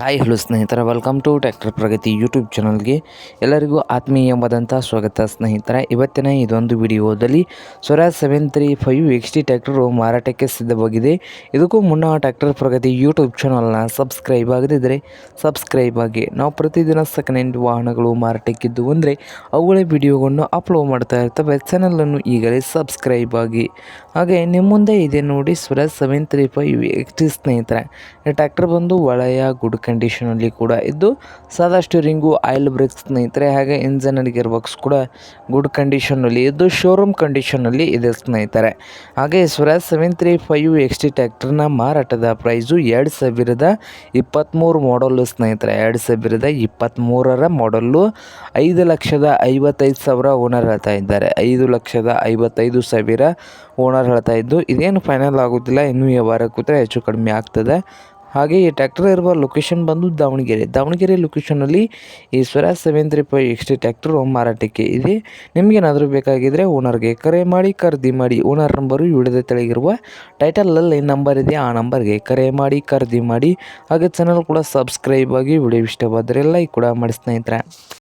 Hi hello ಸ್ನೇಹಿತರ. Welcome to tractor Pragati YouTube ಚಾನಲ್ಗೆ ಎಲ್ಲರಿಗೂ ಆತ್ಮೀಯವಾದಂಥ ಸ್ವಾಗತ, ಸ್ನೇಹಿತರೆ. ಇವತ್ತಿನ ಇದೊಂದು ವಿಡಿಯೋದಲ್ಲಿ Swaraj seven three five X T tractor ಮಾರಾಟಕ್ಕೆ ಸಿದ್ಧವಾಗಿದೆ. ಇದಕ್ಕೂ ಮುನ್ನ ಟ್ಯಾಕ್ಟರ್ ಪ್ರಗತಿ ಯೂಟ್ಯೂಬ್ ಚಾನಲ್ನ ಸಬ್ಸ್ಕ್ರೈಬ್ ಆಗದಿದ್ದರೆ ಸಬ್ಸ್ಕ್ರೈಬ್ ಆಗಿ. ನಾವು ಪ್ರತಿದಿನ ಸೆಕೆಂಡ್ ಹ್ಯಾಂಡ್ ವಾಹನಗಳು ಮಾರಾಟಕ್ಕಿದ್ದು ಅಂದರೆ ಅವುಗಳ ವಿಡಿಯೋಗಳನ್ನು ಅಪ್ಲೋಡ್ ಮಾಡ್ತಾ ಇರ್ತವೆ. ಚಾನಲನ್ನು ಈಗಲೇ ಸಬ್ಸ್ಕ್ರೈಬ್ ಆಗಿ. ಹಾಗೆ ನಿಮ್ಮ ಮುಂದೆ ಇದೆ ನೋಡಿ Swaraj seven three five X T ಸ್ನೇಹಿತರ. ಟ್ಯಾಕ್ಟರ್ ಬಂದು ಒಳೆಯ ಗುಡ್ ಕಂಡೀಷನಲ್ಲಿ ಕೂಡ ಇದ್ದು ಸಾದಾ ಸ್ಟೀರಿಂಗು ಆಯಿಲ್ ಬ್ರೇಕ್ಸ್ ಸ್ನೇಹಿತರೆ, ಹಾಗೆ ಇಂಜನ್ ಅಂಡ್ ಗೇರ್ ಬಾಕ್ಸ್ ಕೂಡ ಗುಡ್ ಕಂಡೀಷನಲ್ಲಿ ಇದ್ದು ಶೋರೂಮ್ ಕಂಡೀಷನಲ್ಲಿ ಇದೆ ಸ್ನೇಹಿತರೆ. ಹಾಗೆ Swaraj seven three five X T ಟ್ಯಾಕ್ಟರ್ನ ಮಾರಾಟದ ಪ್ರೈಸು ಎರಡು ಸಾವಿರದ ಇಪ್ಪತ್ತ್ಮೂರು ಮಾಡಲ್ಲು ಸ್ನೇಹಿತರೆ. ಎರಡು ಸಾವಿರದ ಇಪ್ಪತ್ತ್ಮೂರರ ಮಾಡಲ್ಲು ಐದು ಲಕ್ಷದ ಐವತ್ತೈದು ಸಾವಿರ ಓನರ್ ಹೇಳ್ತಾ ಇದ್ದಾರೆ. ಐದು ಲಕ್ಷದ ಐವತ್ತೈದು ಸಾವಿರ ಓನರ್ ಹೇಳ್ತಾ ಇದ್ದು, ಇದೇನು ಫೈನಲ್ ಆಗೋದಿಲ್ಲ, ಇನ್ನೂ ವ್ಯವಹಾರ ಕೂತ್ರೆ ಹೆಚ್ಚು ಕಡಿಮೆ ಆಗ್ತದೆ. ಹಾಗೆ ಈ ಟ್ಯಾಕ್ಟರ್ ಇರುವ ಲೊಕೇಶನ್ ಬಂದು ದಾವಣಗೆರೆ. ದಾವಣಗೆರೆ ಲೊಕೇಶನಲ್ಲಿ ಈ Swaraj seven three five X T tractor ಮಾರಾಟಕ್ಕೆ ಇದೆ. ನಿಮಗೇನಾದರೂ ಬೇಕಾಗಿದ್ದರೆ ಓನರ್ಗೆ ಕರೆ ಮಾಡಿ, ಖರೀದಿ ಮಾಡಿ. ಓನರ್ ನಂಬರು ವಿಡಿಯೋದ ತೆಳಗಿರುವ ಟೈಟಲಲ್ಲಿ ನಂಬರ್ ಇದೆ. ಆ ನಂಬರ್ಗೆ ಕರೆ ಮಾಡಿ, ಖರೀದಿ ಮಾಡಿ. ಹಾಗೆ ಚಾನಲ್ ಕೂಡ ಸಬ್ಸ್ಕ್ರೈಬ್ ಆಗಿ ವಿಡಿಯೋ ಇಷ್ಟವಾದರೆ ಲೈಕ್ ಕೂಡ ಮಾಡಿ ಸ್ನೇಹಿತರೆ.